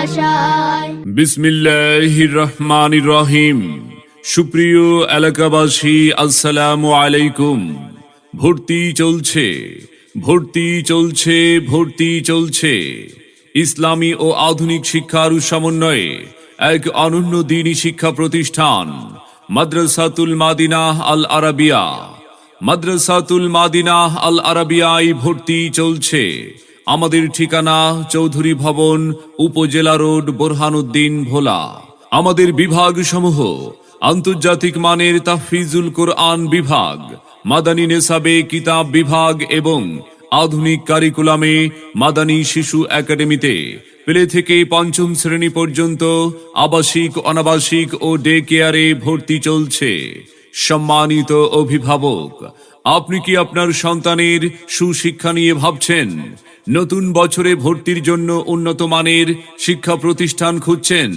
আশায় বিসমিল্লাহির রহমানির রহিম সুপ্রিয় এলাকাবাসী, আসসালামু আলাইকুম। ভর্তি চলছে ভর্তি চলছে ভর্তি চলছে। ইসলামী ও আধুনিক শিক্ষার সমন্বয়ে এক অনন্য দিনী শিক্ষা প্রতিষ্ঠান, মাদ্রাসাতুল মাদিনাহ আল আরাবিয়া। মাদ্রাসাতুল মাদিনাহ আল আরাবিয়ায় ভর্তি চলছে। আমাদের ঠিকানা চৌধুরী ভবন, উপজেলা রোড, বোরহানুদ্দিন, ভোলা। আমাদের বিভাগ সমূহ, আন্তর্জাতিক মানের তাফিজুল কোরআন বিভাগ, মাদানী নেসাবে কিতাব বিভাগ এবং আধুনিক কারিকুলামে মাদানী শিশু একাডেমিতে। প্লে থেকে পঞ্চম শ্রেণি পর্যন্ত আবাসিক, অনাবাসিক ও ডে কেয়ারে ভর্তি চলছে। সম্মানিত অভিভাবক, আপনি কি আপনার সন্তানের সুশিক্ষা নিয়ে ভাবছেন? নতুন বছরে ভর্তির জন্য উন্নত মানের শিক্ষা প্রতিষ্ঠান খুঁজছেন।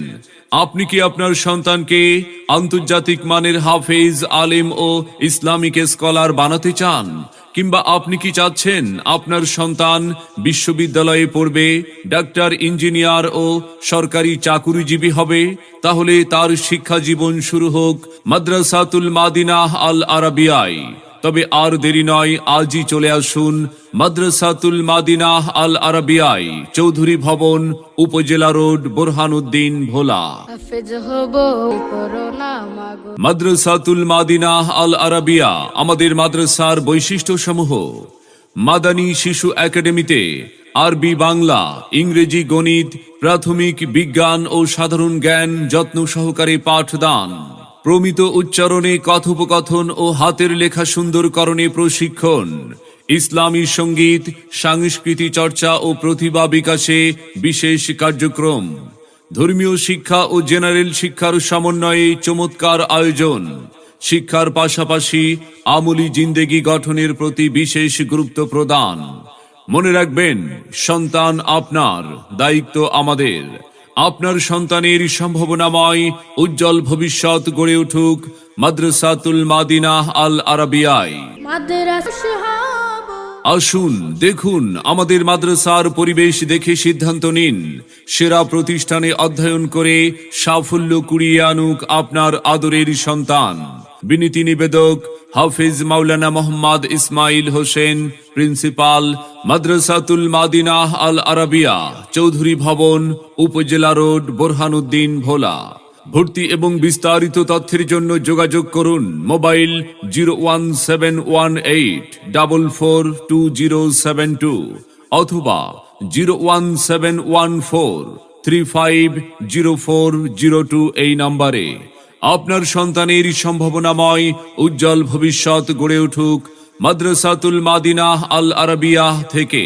আপনি কি আপনার সন্তানকে আন্তর্জাতিক মানের হাফেজ, আলেম ও ইসলামিক স্কলার বানাতে চান? কিংবা আপনি কি চাচ্ছেন আপনার সন্তান বিশ্ববিদ্যালয়ে পড়বে, ডাক্তার, ইঞ্জিনিয়ার ও সরকারি চাকুরিজীবী হবে? তাহলে তার শিক্ষা জীবন শুরু হোক মাদ্রাসাতুল মাদিনাহ আল আরাবিয়ায় তবে আর দেরি নয় আজই চলে আসুন মাদ্রাসাতুল মাদিনাহ আল আরাবিয়ায় চৌধুরী ভবন উপজেলা রোড বোরহানুদ্দিন ভোলা। মাদ্রাসাতুল মাদিনাহ আল আরাবিয়া আমাদের মাদ্রাসার বৈশিষ্ট্য সমূহ মাদানী শিশু একাডেমিতে আরবি বাংলা ইংরেজি গণিত প্রাথমিক বিজ্ঞান ও সাধারণ জ্ঞান যত্ন সহকারে পাঠদান। প্রমিত উচ্চারণে কথোপকথন ও হাতের লেখা সুন্দরকরণে প্রশিক্ষণ। ইসলামী সংগীত সাংস্কৃতি চর্চা ও প্রতিভা বিকাশে বিশেষ কার্যক্রম। ধর্মীয় শিক্ষা ও জেনারেল শিক্ষার সমন্বয়ে চমৎকার আয়োজন। শিক্ষার পাশাপাশি আমলি জিন্দেগি গঠনের প্রতি বিশেষ গুরুত্ব প্রদান। মনে রাখবেন, সন্তান আপনার, দায়িত্ব আমাদের। আপনার সন্তানের সম্ভাবনাময় উজ্জ্বল ভবিষ্যৎ গড়ে উঠুক মাদ্রাসাতুল মাদিনাহ আল আরাবিয়ায়। আসুন দেখুন আমাদের মাদ্রাসার পরিবেশ দেখে সিদ্ধান্ত নিন। সেরা প্রতিষ্ঠানে অধ্যয়ন করে সাফল্য কুড়িয়ে আনুক আপনার আদরের সন্তান। বিনীতি নিবেদক হাফিজ মাওলানা মোহাম্মদ ইসমাইল হোসেন, প্রিন্সিপাল মাদ্রাসাতুল মাদিনাহ আল আরাবিয়া, চৌধুরী ভবন, উপজেলা রোড, বোরহানুদ্দিন ভোলা। ভর্তি এবং বিস্তারিত তথ্যের জন্য যোগাযোগ করুন mobile zero one seven one eight double four two zero seven two অথবা zero one seven one four three five zero four zero two এই নম্বরে। আপনার সন্তানের সম্ভাবনাময় উজ্জ্বল ভবিষ্যৎ গড়ে উঠুক মাদ্রাসাতুল মাদিনাহ আল আরবিয়াহ থেকে।